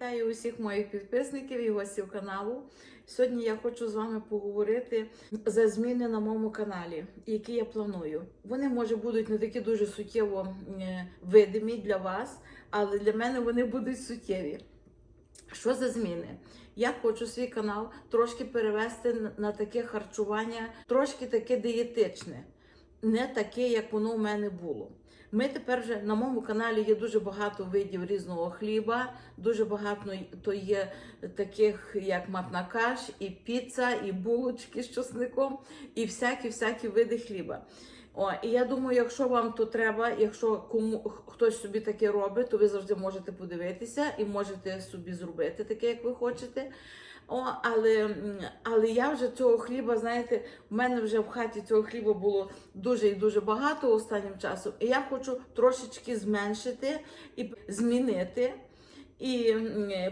Вітаю усіх моїх підписників і гостів каналу. Сьогодні я хочу з вами поговорити за зміни на моєму каналі, які я планую. Вони може будуть не такі дуже суттєво е, видимі для вас, але для мене вони будуть суттєві. Що за зміни? Я хочу свій канал трошки перевести на- таке харчування, трошки таке дієтичне, не таке, як воно у мене було. Ми тепер вже на моєму каналі є дуже багато видів різного хліба, дуже багато то є таких, як матна каш, і піца, і булочки з чесником, і всякі-всякі види хліба. О, і я думаю, якщо вам то треба, якщо кому хтось собі таке робить, то ви завжди можете подивитися і можете собі зробити таке, як ви хочете. О, але, але я вже цього хліба, знаєте, в мене вже в хаті цього хліба було дуже і дуже багато останнім часом. І я хочу трошечки зменшити і змінити. І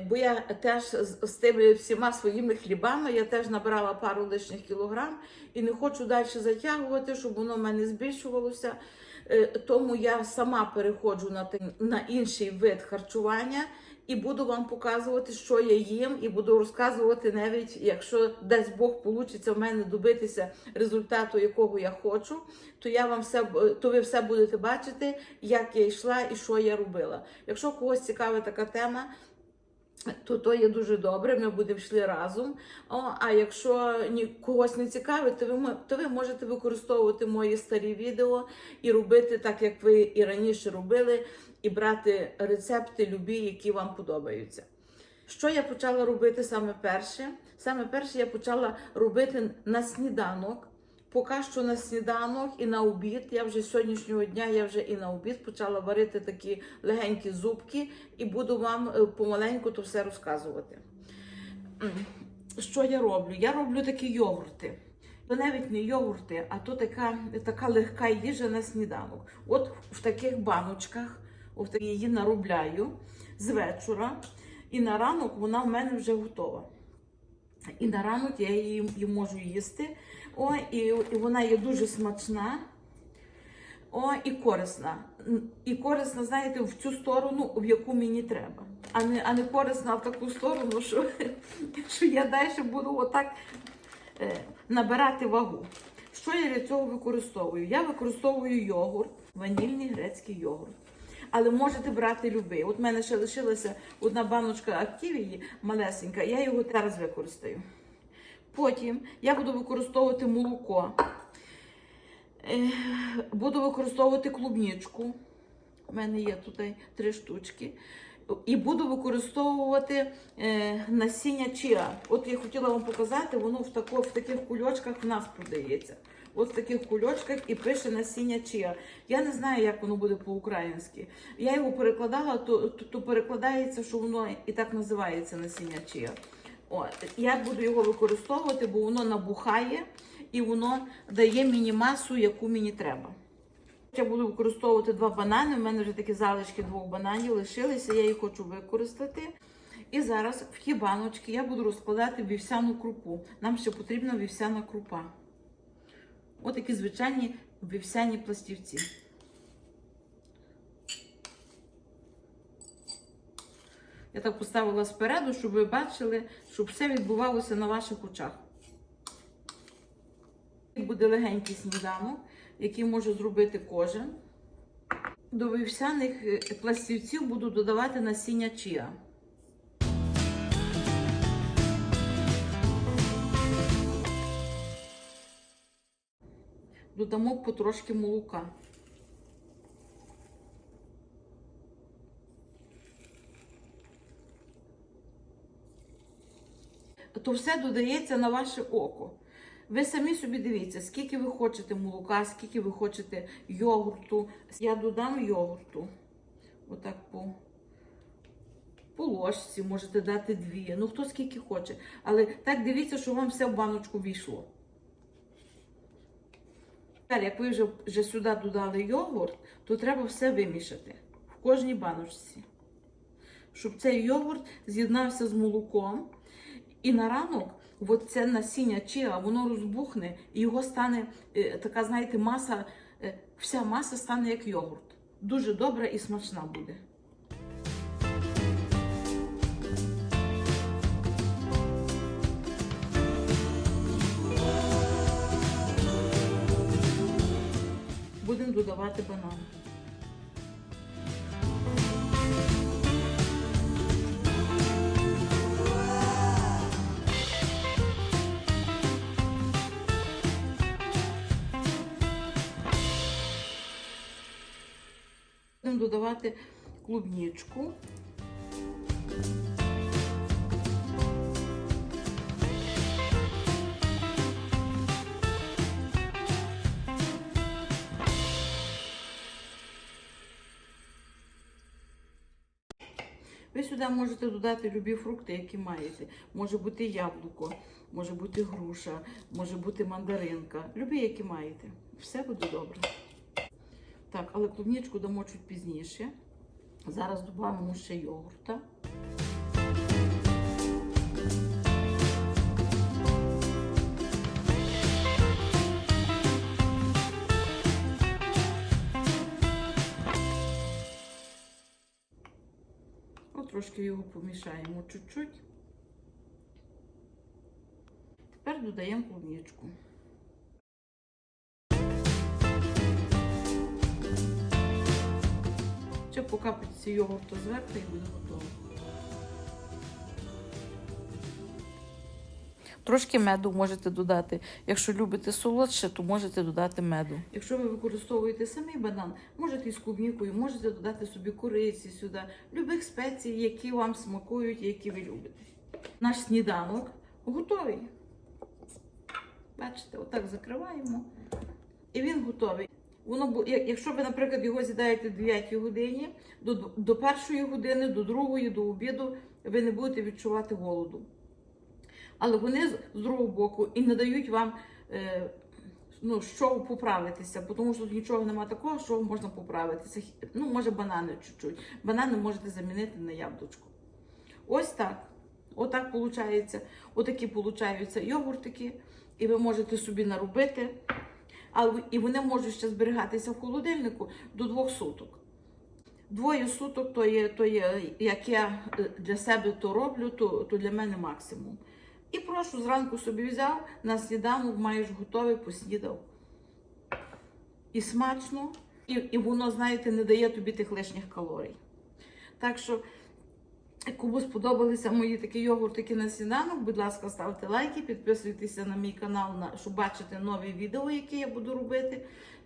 бо я теж з, тими всіма своїми хлібами я теж набрала пару лишніх кілограм і не хочу далі затягувати, щоб воно в мене збільшувалося. Е, Тому я сама переходжу на, на інший вид харчування і буду вам показувати, що я їм, і буду розказувати навіть, якщо дасть Бог получиться в мене добитися результату, якого я хочу, то я вам все то ви все будете бачити, як я йшла і що я робила. Якщо когось цікава така тема. То то є дуже добре, ми будемо йшли разом. О, а якщо ні когось не цікавить, то ви то ви можете використовувати мої старі відео і робити так, як ви і раніше робили, і брати рецепти любі, які вам подобаються. Що я почала робити саме перше? Саме перше я почала робити на сніданок. Поки що на сніданок і на обід. Я вже з сьогоднішнього дня я вже і на обід почала варити такі легенькі зубки, і буду вам е, помаленьку то все розказувати. Що я роблю? Я роблю такі йогурти. То навіть не йогурти, а то така, така легка їжа на сніданок. От в таких баночках от її наробляю з вечора, і на ранок вона в мене вже готова. І на ранок я її, її можу їсти. О, і, і вона є дуже смачна. О, і корисна. І корисна, знаєте, в цю сторону, в яку мені треба. А не, а не корисна в таку сторону, що, що я далі буду отак е, набирати вагу. Що я для цього використовую? Я використовую йогурт, ванільний грецький йогурт. Але можете брати любий. От в мене ще лишилася одна баночка активії малесенька, я його зараз використаю. Потім я буду використовувати молоко, Е, буду використовувати клубничку. У мене є тут три штучки. І буду використовувати е, насіння чіа. От я хотіла вам показати, воно в, тако, в таких кульочках в нас продається. От в таких кульочках і пише насіння чіа. Я не знаю, як воно буде по-українськи. Я його перекладала, то, то, то перекладається, що воно і так називається насіння чіа. О, я буду його використовувати, бо воно набухає і воно дає мені масу, яку мені треба. Я буду використовувати два банани. У мене вже такі залишки двох бананів лишилися, я їх хочу використати. І зараз в ті баночки я буду розкладати вівсяну крупу. Нам ще потрібна вівсяна крупа. Ось такі звичайні вівсяні пластівці. Я так поставила спереду, щоб ви бачили, щоб все відбувалося на ваших очах. Буде легенький сніданок, який може зробити кожен. До вівсяних е, пластівців буду додавати насіння чіа. Додамо потрошки молока. То все додається на ваше око. Ви самі собі дивіться, скільки ви хочете молока, скільки ви хочете йогурту. Я додам йогурту. Отак по, по ложці можете дати дві. Ну, хто скільки хоче. Але так дивіться, що вам все в баночку війшло. Тепер, як ви вже, вже сюди додали йогурт, то треба все вимішати в кожній баночці. Щоб цей йогурт з'єднався з молоком. І на ранок от це насіння чиа, воно розбухне, і його стане е, така, знаєте, маса, е, вся маса стане як йогурт. Дуже добра і смачна буде. Будемо додавати банан. Будемо додавати клубничку. Ви сюди можете додати любі фрукти, які маєте. Може бути яблуко, може бути груша, може бути мандаринка. Любі, які маєте. Все буде добре. Так, але клубничку дамо чуть пізніше. Зараз додамо ще йогурта. Трошки його помішаємо чуть-чуть. Тепер додаємо клубничку. Ще покапати йогурту зверху і буде готово. Трошки меду можете додати. Якщо любите солодше, то можете додати меду. Якщо ви використовуєте самий банан, можете із клубнікою, можете додати собі кориці сюди, любих спецій, які вам смакують, які ви любите. Наш сніданок готовий. Бачите, отак закриваємо. І він готовий. Воно якщо ви, наприклад, його з'їдаєте в 9 годині, до, до першої години, до другої, до обіду, ви не будете відчувати голоду. Але вони з другого боку і не дають вам е, ну, що поправитися, тому що тут нічого немає такого, що можна поправитися. Ну, може, банани чуть-чуть. Банани можете замінити на яблучко. Ось так. Отак виходить. Отакі получаються йогуртики, і ви можете собі наробити. А і вони можуть ще зберігатися в холодильнику до двох суток. Двоє суток то є, то є, як я е, для себе то роблю, то, то для мене максимум. І прошу, зранку собі взяв, на сніданок маєш готовий, поснідав. І смачно, і, і воно, знаєте, не дає тобі тих лишніх калорій. Так що, кому сподобалися мої такі йогуртики на сніданок, будь ласка, ставте лайки, підписуйтеся на мій канал, щоб бачити нові відео, які я буду робити.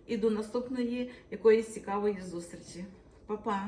І до наступної якоїсь цікавої зустрічі. Па-па!